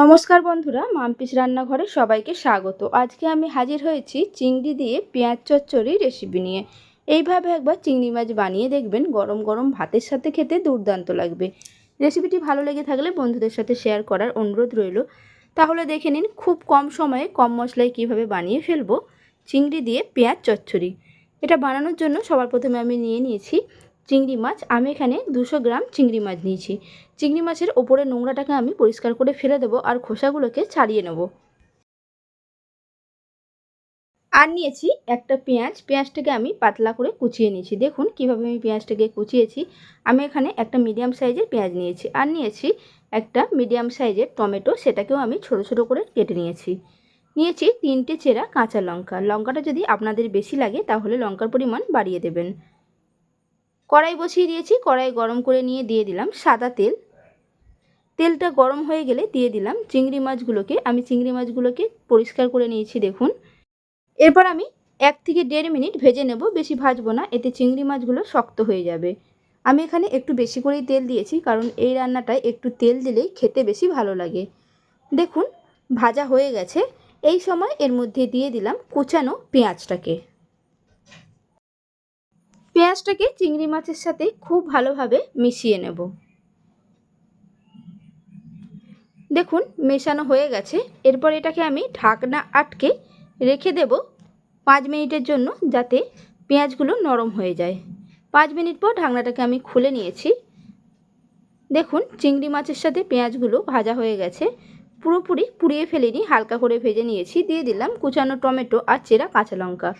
নমস্কার বন্ধুরা, মাম্পিস রান্নাঘরে সবাইকে স্বাগত। আজকে আমি হাজির হয়েছি চিংড়ি দিয়ে পেঁয়াজ চচ্চড়ি রেসিপি নিয়ে। এইভাবে একবার চিংড়ি মাছ বানিয়ে দেখবেন, গরম গরম ভাতের সাথে খেতে দুর্দান্ত লাগবে। রেসিপিটি ভালো লেগে থাকলে বন্ধুদের সাথে শেয়ার করার অনুরোধ রইল। তাহলে দেখে নিন, খুব কম সময়ে কম মশলায় কীভাবে বানিয়ে ফেলব চিংড়ি দিয়ে পেঁয়াজ চচ্চড়ি। এটা বানানোর জন্য সবার প্রথমে আমি নিয়ে নিয়েছি চিংড়ি মাছ, আমি এখানে দুশো গ্রাম চিংড়ি মাছ নিয়েছি। চিংড়ি মাছের ওপরে নোংরাটাকে আমি পরিষ্কার করে ফেলে দেবো আর খোসাগুলোকে ছাড়িয়ে নেব। আর নিয়েছি একটা পেঁয়াজ। পেঁয়াজটাকে আমি পাতলা করে কুচিয়ে নিয়েছি। দেখুন কীভাবে আমি পেঁয়াজটাকে কুচিয়েছি। আমি এখানে একটা মিডিয়াম সাইজের পেঁয়াজ নিয়েছি আর নিয়েছি একটা মিডিয়াম সাইজের টমেটো। সেটাকেও আমি ছোট ছোট করে কেটে নিয়েছি। নিয়েছি তিনটে চেরা কাঁচা লঙ্কা। লঙ্কাটা যদি আপনাদের বেশি লাগে তাহলে লঙ্কার পরিমাণ বাড়িয়ে দেবেন। কড়াই বসিয়ে দিয়েছি, কড়াই গরম করে নিয়ে দিয়ে দিলাম সাদা তেল। তেলটা গরম হয়ে গেলে দিয়ে দিলাম চিংড়ি মাছগুলোকে। আমি চিংড়ি মাছগুলোকে পরিষ্কার করে নিয়েছি, দেখুন। এরপর আমি এক থেকে দেড় মিনিট ভেজে নেব, বেশি ভাজবো না, এতে চিংড়ি মাছগুলো শক্ত হয়ে যাবে। আমি এখানে একটু বেশি করেই তেল দিয়েছি, কারণ এই রান্নাটায় একটু তেল দিলেই খেতে বেশি ভালো লাগে। দেখুন, ভাজা হয়ে গেছে। এই সময় এর মধ্যে দিয়ে দিলাম কুচানো পেঁয়াজটাকে। পেঁয়াজটাকে চিংড়ি মাছের সাথে খুব ভালোভাবে মিশিয়ে নেব। দেখুন, মেশানো হয়ে গেছে। এরপর এটাকে আমি ঢাকনা আটকে রেখে দেব পাঁচ মিনিটের জন্য যাতে পেঁয়াজগুলো নরম হয়ে যায়। পাঁচ মিনিট পর ঢাকনাটাকে আমি খুলে নিয়েছি। দেখুন, চিংড়ি মাছের সাথে পেঁয়াজগুলো ভাজা হয়ে গেছে। পুরোপুরি পুড়িয়ে ফেলিনি, হালকা করে ভেজে নিয়েছি। দিয়ে দিলাম কুচানো টমেটো আর চেরা কাঁচা লঙ্কা।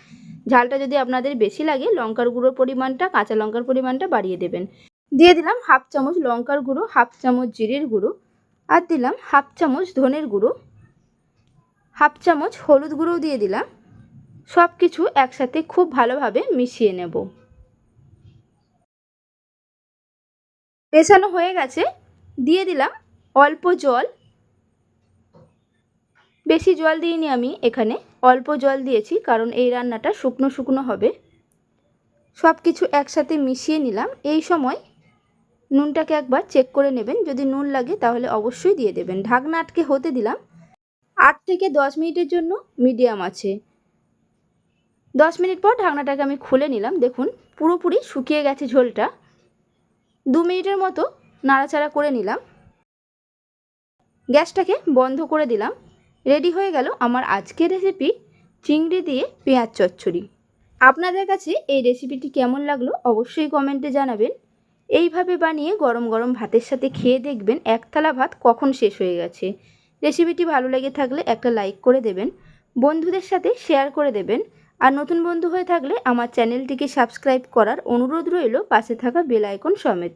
ঝালটা যদি আপনাদের বেশি লাগে, লঙ্কার গুঁড়োর পরিমাণটা, কাঁচা লঙ্কার পরিমাণটা বাড়িয়ে দেবেন। দিয়ে দিলাম হাফ চামচ লঙ্কার গুঁড়ো, হাফ চামচ জিরের গুঁড়ো, আর দিলাম হাফ চামচ ধনের গুঁড়ো, হাফ চামচ হলুদ গুঁড়োও দিয়ে দিলাম। সব কিছু একসাথে খুব ভালোভাবে মিশিয়ে নেব। মেশানো হয়ে গেছে। দিয়ে দিলাম অল্প জল বেশি জল দিইনি আমি এখানে, অল্প জল দিয়েছি, কারণ এই রান্নাটা শুকনো শুকনো হবে। সব কিছু একসাথে মিশিয়ে নিলাম। এই সময় নুনটাকে একবার চেক করে নেবেন। যদি নুন লাগে তাহলে অবশ্যই দিয়ে দেবেন। ঢাকনা আটকে হতে দিলাম। আট থেকে দশ মিনিটের জন্য মিডিয়াম আছে। দশ মিনিট পর ঢাকনাটাকে আমি খুলে নিলাম। দেখুন, পুরোপুরি শুকিয়ে গেছে ঝোলটা। দু মিনিটের মতো নাড়াচাড়া করে নিলাম। গ্যাসটাকে বন্ধ করে দিলাম। রেডি হয়ে গেল আমার আজকের রেসিপি চিংড়ি দিয়ে পেঁয়াজ চচ্চড়ি। আপনাদের কাছে এই রেসিপিটি কেমন লাগল অবশ্যই কমেন্টে জানাবেন। এইভাবে বানিয়ে গরম গরম ভাতের সাথে খেয়ে দেখবেন এক থালা ভাত কখন শেষ হয়ে গেছে। রেসিপিটি ভালো লেগে থাকলে একটা লাইক করে দেবেন, বন্ধুদের সাথে শেয়ার করে দেবেন, আর নতুন বন্ধু হয়ে থাকলে আমার চ্যানেলটিকে সাবস্ক্রাইব করার অনুরোধ রইল পাশে থাকা বেল আইকন সমেত।